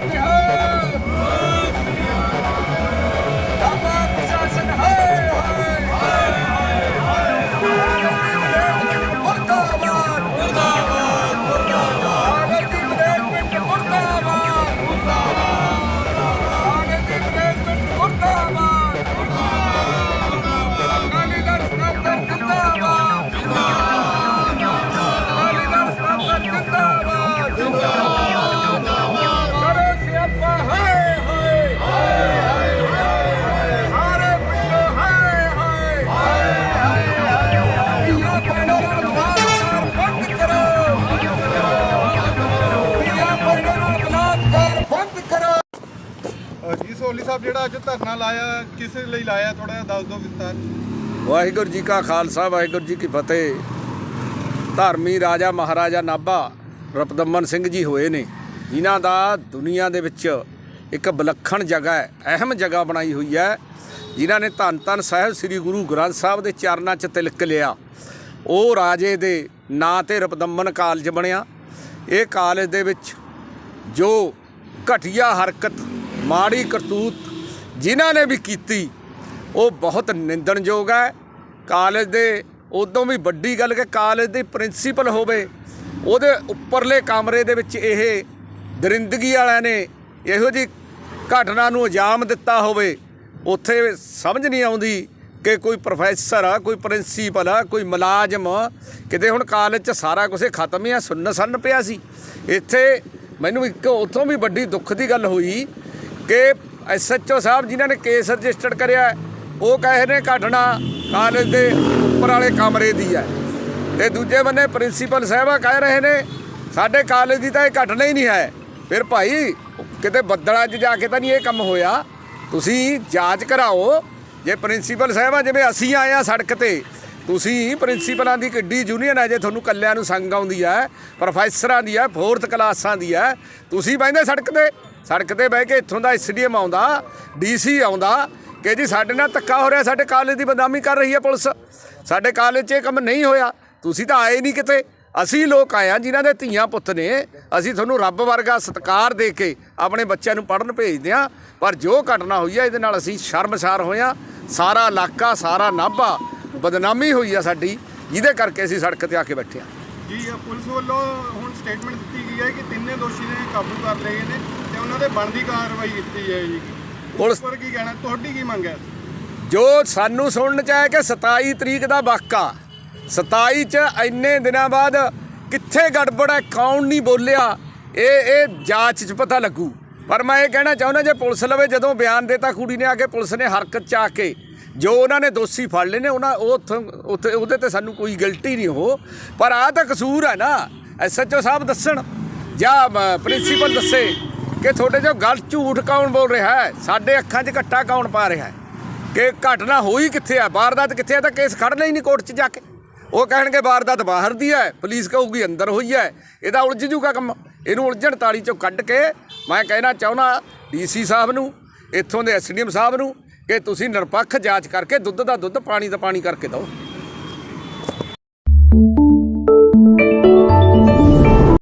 Yeah. ਅ, ਸਾਹਿਬ ਜਿਹੜਾ ਅੱਜ ਧਰਨਾ ਲਾਇਆ ਕਿਸ ਲਈ ਲਾਇਆ ਥੋੜਾ ਜਿਹਾ ਦੱਸ ਦਿਓ ਵਿਸਤਾਰ। ਵਾਹਿਗੁਰੂ ਜੀ ਕਾ ਖਾਲਸਾ ਵਾਹਿਗੁਰੂ ਜੀ ਕੀ ਫਤਿਹ। ਧਰਮੀ ਰਾਜਾ ਮਹਾਰਾਜਾ ਨਾਭਾ ਰਪਦਮਨ ਸਿੰਘ ਜੀ ਹੋਏ ਨੇ। ਜਿਨ੍ਹਾਂ ਦਾ ਦੁਨੀਆ ਦੇ ਵਿੱਚ ਇੱਕ ਵਿਲੱਖਣ ਜਗ੍ਹਾ ਹੈ ਅਹਿਮ ਜਗ੍ਹਾ ਬਣਾਈ ਹੋਈ ਹੈ। ਜਿਨ੍ਹਾਂ ਨੇ ਧੰਨ ਧੰਨ ਸਾਹਿਬ ਸ੍ਰੀ ਗੁਰੂ ਗ੍ਰੰਥ ਸਾਹਿਬ ਦੇ ਚਰਨਾਂ 'ਚ ਤਿਲਕ ਲਿਆ। ਉਹ ਰਾਜੇ ਦੇ ਨਾਂ ਤੇ ਰਪਦਮਨ ਕਾਲਜ ਬਣਿਆ। ਇਹ ਕਾਲਜ ਦੇ ਵਿੱਚ ਜੋ ਘਟੀਆ ਹਰਕਤ ਮਾੜੀ ਕਰਤੂਤ ਜਿਨ੍ਹਾਂ ਨੇ ਵੀ ਕੀਤੀ, ਉਹ ਬਹੁਤ ਨਿੰਦਣਯੋਗ ਹੈ। ਕਾਲਜ ਦੇ ਉਦੋਂ ਵੀ ਵੱਡੀ ਗੱਲ ਕਿ ਕਾਲਜ ਦੇ ਪ੍ਰਿੰਸੀਪਲ ਹੋਵੇ, ਉਹਦੇ ਉੱਪਰਲੇ ਕਮਰੇ ਦੇ ਵਿੱਚ ਇਹ ਦਰਿੰਦਗੀ ਵਾਲਿਆਂ ਨੇ ਇਹੋ ਜੀ ਘਟਨਾ ਨੂੰ ਅੰਜਾਮ ਦਿੱਤਾ ਹੋਵੇ, ਉੱਥੇ ਸਮਝ ਨਹੀਂ ਆਉਂਦੀ ਕਿ ਕੋਈ ਪ੍ਰੋਫੈਸਰ ਆ, ਕੋਈ ਪ੍ਰਿੰਸੀਪਲ ਆ, ਕੋਈ ਮੁਲਾਜ਼ਮ ਕਿਤੇ ਹੁਣ ਕਾਲਜ 'ਚ ਸਾਰਾ ਕੁਝ ਖਤਮ ਹੀ ਆ ਸੁੰਨ ਸੰਨ ਪਿਆ ਸੀ। ਇੱਥੇ ਮੈਨੂੰ ਇੱਕ ਉੱਥੋਂ ਵੀ ਵੱਡੀ ਦੁੱਖ ਦੀ ਗੱਲ ਹੋਈ ਕਿ ਐਸਐਚਓ ਸਾਹਿਬ ਜਿਨ੍ਹਾਂ ਨੇ ਕੇਸ ਰਜਿਸਟਰਡ ਕਰਿਆ ਉਹ ਕਹੇ ਨੇ ਘਟਨਾ ਕਾਲਜ ਦੇ ਉੱਪਰ ਵਾਲੇ ਕਮਰੇ ਦੀ ਹੈ। ਤੇ ਦੂਜੇ ਬੰਨੇ ਪ੍ਰਿੰਸੀਪਲ ਸਾਹਿਬਾ ਕਹਿ ਰਹੇ ਨੇ, ਸਾਡੇ ਕਾਲਜ ਦੀ ਤਾਂ ਇਹ ਘਟਨਾ ਹੀ ਨਹੀਂ ਹੈ। ਫਿਰ ਭਾਈ, ਕਿਤੇ ਬੱਦਲਾਂ 'ਚ ਜਾ ਕੇ ਤਾਂ ਨਹੀਂ ਇਹ ਕੰਮ ਹੋਇਆ? ਤੁਸੀਂ ਜਾਂਚ ਕਰਾਓ, ਜੇ ਪ੍ਰਿੰਸੀਪਲ ਸਾਹਿਬਾ ਜਿਵੇਂ ਅਸੀਂ ਆਏ ਆ ਸੜਕ ਤੇ, ਤੁਸੀਂ ਪ੍ਰਿੰਸੀਪਲਾਂ ਦੀ ਕਿੱਡੀ ਯੂਨੀਅਨ ਹੈ, ਜੇ ਤੁਹਾਨੂੰ ਕੱਲਿਆਂ ਨੂੰ ਸੰਗ ਆਉਂਦੀ ਹੈ, ਪ੍ਰੋਫੈਸਰਾਂ ਦੀ ਹੈ, ਫੋਰਥ ਕਲਾਸਾਂ ਦੀ ਹੈ, ਤੁਸੀਂ ਬੈਠਦੇ ਸੜਕ ਤੇ। ਸੜਕ ਤੇ ਬਹਿ ਕੇ ਇੱਥੋਂ ਦਾ ਐਸਡੀਐਮ ਆਉਂਦਾ, ਡੀਸੀ ਆਉਂਦਾ ਕਿ ਜੀ ਸਾਡੇ ਨਾਲ ਧੱਕਾ ਹੋ ਰਿਹਾ, ਸਾਡੇ ਕਾਲਜ ਦੀ ਬਦਨਾਮੀ ਕਰ ਰਹੀ ਹੈ ਪੁਲਿਸ। ਸਾਡੇ ਕਾਲਜ 'ਚ ਇਹ ਕੰਮ ਨਹੀਂ ਹੋਇਆ। ਤੁਸੀਂ ਤਾਂ ਆਏ ਨਹੀਂ ਕਿਤੇ। ਅਸੀਂ ਲੋਕ ਆਏ ਆ ਜਿਨ੍ਹਾਂ ਦੇ ਧੀਆਂ ਪੁੱਤ ਨੇ। ਅਸੀਂ ਤੁਹਾਨੂੰ ਰੱਬ ਵਰਗਾ ਸਤਿਕਾਰ ਦੇ ਕੇ ਆਪਣੇ ਬੱਚਿਆਂ ਨੂੰ ਪੜ੍ਹਨ ਭੇਜਦੇ ਆ ਪਰ ਜੋ ਘਟਨਾ ਹੋਈ ਹੈ, ਇਹਦੇ ਨਾਲ ਅਸੀਂ ਸ਼ਰਮਸਾਰ ਹੋਏ ਆ ਸਾਰਾ ਇਲਾਕਾ, ਸਾਰਾ ਨਾਭਾ ਬਦਨਾਮੀ ਹੋਈ ਆ ਸਾਡੀ। ਜਿਹਦੇ ਕਰਕੇ ਅਸੀਂ ਸੜਕ ਤੇ ਆ ਕੇ ਬੈਠੇ ਆ ਜੀ ਪੁਲਿਸ ਵੱਲੋਂ ਹੁਣ ਸਟੇਟਮੈਂਟ ਦਿੱਤੀ ਗਈ ਹੈ ਕਿ ਤਿੰਨੇ ਦੋਸ਼ੀ ਨੇ ਕਾਬੂ ਕਰ ਲਏ ਨੇ। ਉਹਨਾਂ ਦੇ ਬਣਦੀ ਕਾਰਵਾਈ ਕੀਤੀ ਹੈ ਜੀ। ਪੁਲਿਸ ਪਰ ਕੀ ਕਹਿਣਾ ਤੁਹਾਡੀ ਕੀ ਮੰਗ ਹੈ? ਜੋ ਸਾਨੂੰ ਸੁਣਨ ਚ ਆਇਆ ਕਿ 27 ਤਰੀਕ ਦਾ ਵਾਕਾ 27 ਚ ਇੰਨੇ ਦਿਨਾਂ ਬਾਅਦ ਕਿੱਥੇ ਗੜਬੜ ਹੈ ਕੌਣ ਨਹੀਂ ਬੋਲਿਆ ਇਹ ਇਹ ਜਾਂਚ ਚ ਪਤਾ ਲੱਗੂ। ਪਰ ਮੈਂ ਇਹ ਕਹਿਣਾ ਚਾਹੁੰਦਾ ਜੇ ਪੁਲਿਸ ਲਵੇ ਜਦੋਂ ਬਿਆਨ ਦੇਤਾ ਕੁੜੀ ਨੇ ਆ ਕੇ ਪੁਲਿਸ ਨੇ ਹਰਕਤ ਚ ਆ ਕੇ ਜੋ ਉਹਨਾਂ ਨੇ ਦੋਸ਼ੀ ਫੜ ਲਏ ਨੇ ਉਹਨਾਂ ਉਹ ਉੱਥੋਂ- ਉੱਥੇ ਉਹਦੇ ਤੇ ਸਾਨੂੰ ਕੋਈ ਗਲਤੀ ਨਹੀਂ ਹੋ ਪਰ ਆ ਤਾਂ ਕਸੂਰ ਹੈ ਨਾ ਐਸਐਚਓ ਸਾਹਿਬ ਦੱਸਣ ਜਾਂ ਪ੍ਰਿੰਸੀਪਲ ਦੱਸੇ। ਕਿ ਤੁਹਾਡੇ ਜੋ ਗੱਲ ਝੂਠ ਕੌਣ ਬੋਲ ਰਿਹਾ ਹੈ? ਸਾਡੇ ਅੱਖਾਂ 'ਚ ਘੱਟਾ ਕੌਣ ਪਾ ਰਿਹਾ ਹੈ? ਕਿ ਘਟਨਾ ਹੋਈ ਕਿੱਥੇ ਹੈ ਵਾਰਦਾਤ ਕਿੱਥੇ ਆ? ਤਾਂ ਕੇਸ ਖੜਨਾ ਹੀ ਨਹੀਂ ਕੋਰਟ 'ਚ ਜਾ ਕੇ। ਉਹ ਕਹਿਣਗੇ ਵਾਰਦਾਤ ਬਾਹਰ ਦੀ ਹੈ, ਪੁਲਿਸ ਕਹੂਗੀ ਅੰਦਰ ਹੋਈ ਹੈ। ਇਹਦਾ ਉਲਝ ਜੂਗਾ ਕੰਮ। ਇਹਨੂੰ ਉਲਝਣ ਤਾਲੀ 'ਚੋਂ ਕੱਢ ਕੇ ਮੈਂ ਕਹਿਣਾ ਚਾਹੁੰਦਾ ਡੀਸੀ ਸਾਹਿਬ ਨੂੰ, ਇੱਥੋਂ ਦੇ ਐਸਡੀਐਮ ਸਾਹਿਬ ਨੂੰ, ਕਿ ਤੁਸੀਂ ਨਿਰਪੱਖ ਜਾਂਚ ਕਰਕੇ ਦੁੱਧ ਦਾ ਦੁੱਧ, ਪਾਣੀ ਦਾ ਪਾਣੀ ਕਰਕੇ ਦਿਓ।